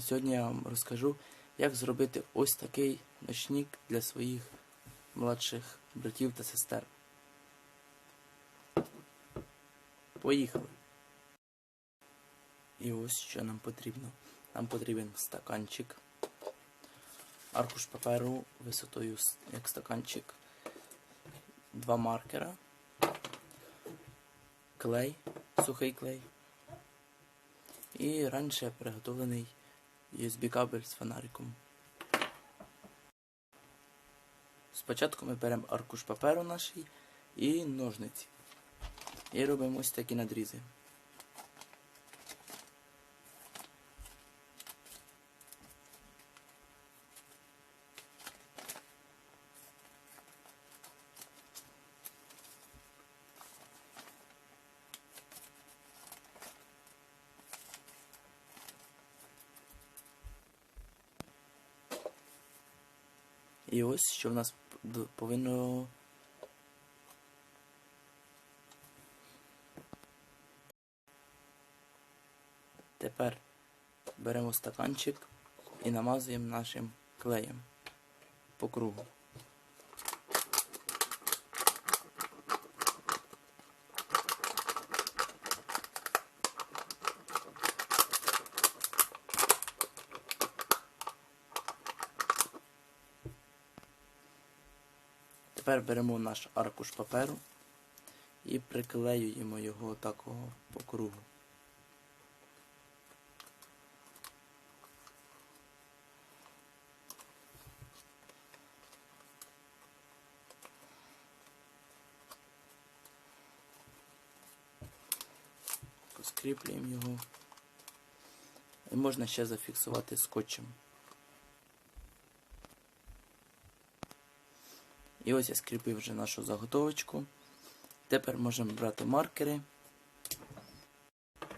Сьогодні я вам розкажу, як зробити ось такий ночник для своїх младших братів та сестер. Поїхали. І ось що нам потрібно. Нам потрібен стаканчик, аркуш паперу висотою як стаканчик, два маркера, клей, сухий клей і раніше приготовлений USB кабель з фонариком. Спочатку ми беремо аркуш паперу нашій і ножниці. І робимо ось такі надрізи. І ось що в нас повинно. Тепер беремо стаканчик і намазуємо нашим клеєм по кругу. Тепер беремо наш аркуш паперу і приклеюємо його такого по кругу. Скріплюємо його. І можна ще зафіксувати скотчем. І ось я скріпив вже нашу заготовочку. Тепер можемо брати маркери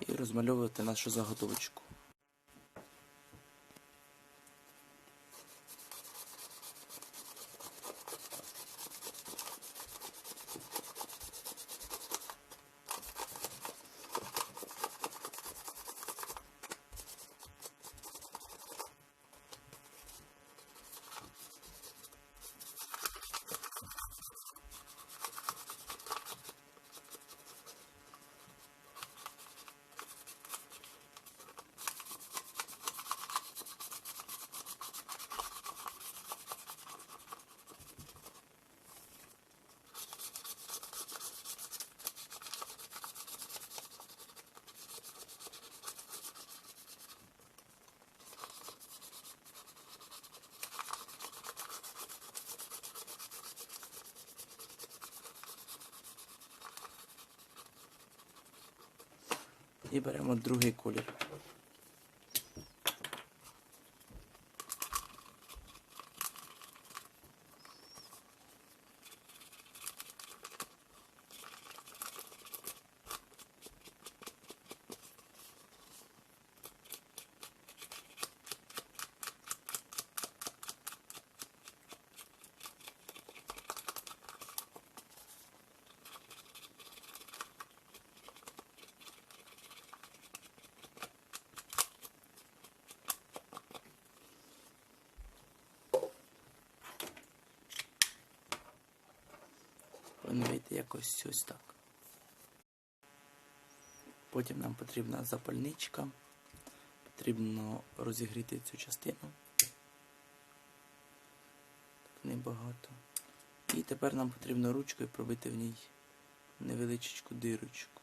і розмальовувати нашу заготовочку. І беремо другий колір. Повинно якось ось так. Потім нам потрібна запальничка. Потрібно розігріти цю частину. Так небагато. І тепер нам потрібно ручкою пробити в ній невеличку дирочку.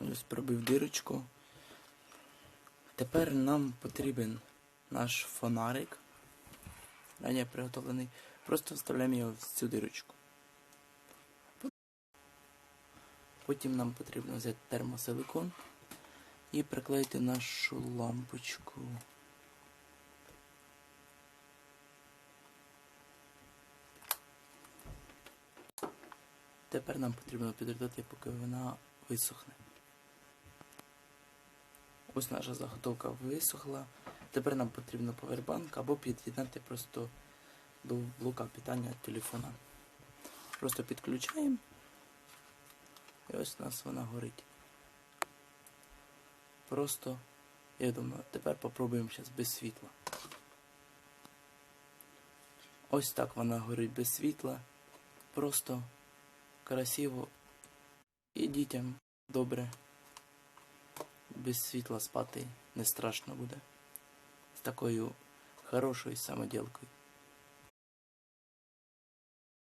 Ось пробив дирочку. Тепер нам потрібен наш фонарик. Раніше приготовлений. Просто вставляємо його в цю дирочку. Потім нам потрібно взяти термосиликон і приклеїти нашу лампочку. Тепер нам потрібно підождати, поки вона висохне. Ось наша заготовка висохла. Тепер нам потрібно повербанк або під'єднати просто до блока питання телефона. Просто підключаємо І ось у нас вона горить. Просто, я думаю, тепер попробуємо зараз без світла. Ось так вона горить без світла. Просто красиво і дітям добре. Без світла спати не страшно буде. З такою хорошей самоділкою.